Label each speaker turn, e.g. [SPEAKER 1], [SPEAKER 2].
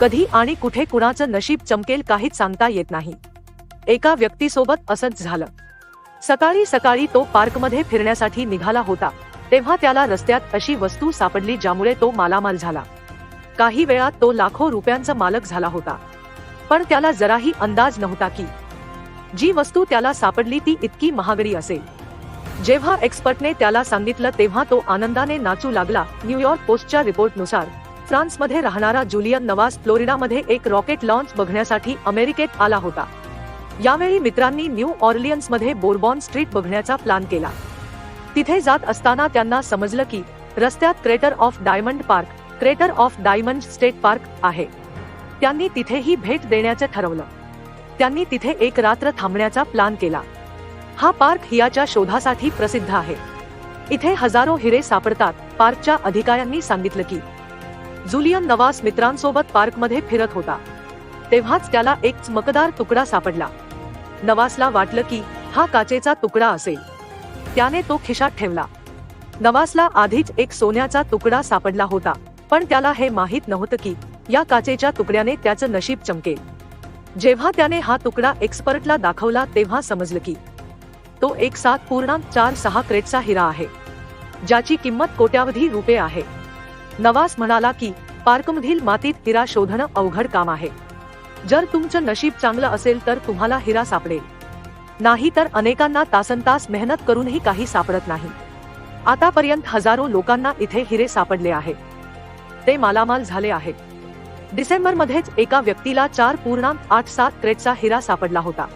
[SPEAKER 1] कधी आणि कुठे कुणाचं नशीब चमकेल काहीच सांगता येत नाही. एका व्यक्तीसोबत असंच झालं. सकाळी सकाळी तो पार्कमध्ये फिरण्यासाठी निघाला होता तेव्हा त्याला रस्त्यात अशी वस्तू सापडली ज्यामुळे तो मालामाल झाला. काही वेळात तो लाखो रुपयांचा मालक झाला होता. पण त्याला जराही अंदाज नव्हता की जी वस्तू त्याला सापडली ती इतकी महागडी असेल. जेव्हा एक्सपर्टने त्याला सांगितलं तेव्हा तो आनंदाने नाचू लागला न्यूयॉर्क पोस्टच्या रिपोर्टनुसार फ्रान्समध्ये राहणारा जुलियन नवाज फ्लोरिडामध्ये एक रॉकेट लॉन्च बघण्यासाठी अमेरिकेत आला होता. यावेळी मित्रांनी न्यू ऑर्लियन्समध्ये बोरबॉन स्ट्रीट बघण्याचा प्लॅन केला. तिथे जात असताना त्यांना समजलं की रस्त्यात crater of diamond park crater of diamond state park आहे. त्यांनी तिथेही भेट देण्याचं ठरवलं. त्यांनी तिथे एक रात्र थांबण्याचा प्लान केला. हा पार्क हियाच्या शोधासाठी प्रसिद्ध आहे. इथे हजारो हिरे सापडतात पार्कच्या अधिकाऱ्यांनी सांगितलं की जुलियन नवास मित्रांसोबत पार्कमध्ये फिरत होता. तेव्हाच त्याला एक चमकदार तुकडा सापडला. नवासला वाटलं की हा काचेचा तुकडा असेल. त्याने तो खिशात ठेवला. नवासला आधीच एक सोन्याचा तुकडा सापडला होता पण त्याला हे माहीत नव्हतं की या काचेच्या तुकड्याने त्याचं नशीब चमकेल. जेव्हा त्याने हा तुकडा एक्सपर्टला दाखवला तेव्हा समजलं की तो एक सात पूर्णांक चार सहा क्रेटचा हिरा आहे ज्याची किंमत कोट्यावधी रुपये आहे. नवास म्हणाला की पार्कमधील मातीत हिरा शोधणं अवघड काम आहे. जर तुमचं नशीब चांगलं असेल तर तुम्हाला हिरा सापडेल. नाही तर अनेकांना तासनतास मेहनत करूनही काही सापडत नाही. आतापर्यंत हजारो लोकांना इथे हिरे सापडले आहेत. ते मालामाल झाले आहेत. डिसेंबरमध्येच एका व्यक्तीला चार पूर्णांक आठ सात क्रेटचा हिरा सापडला होता.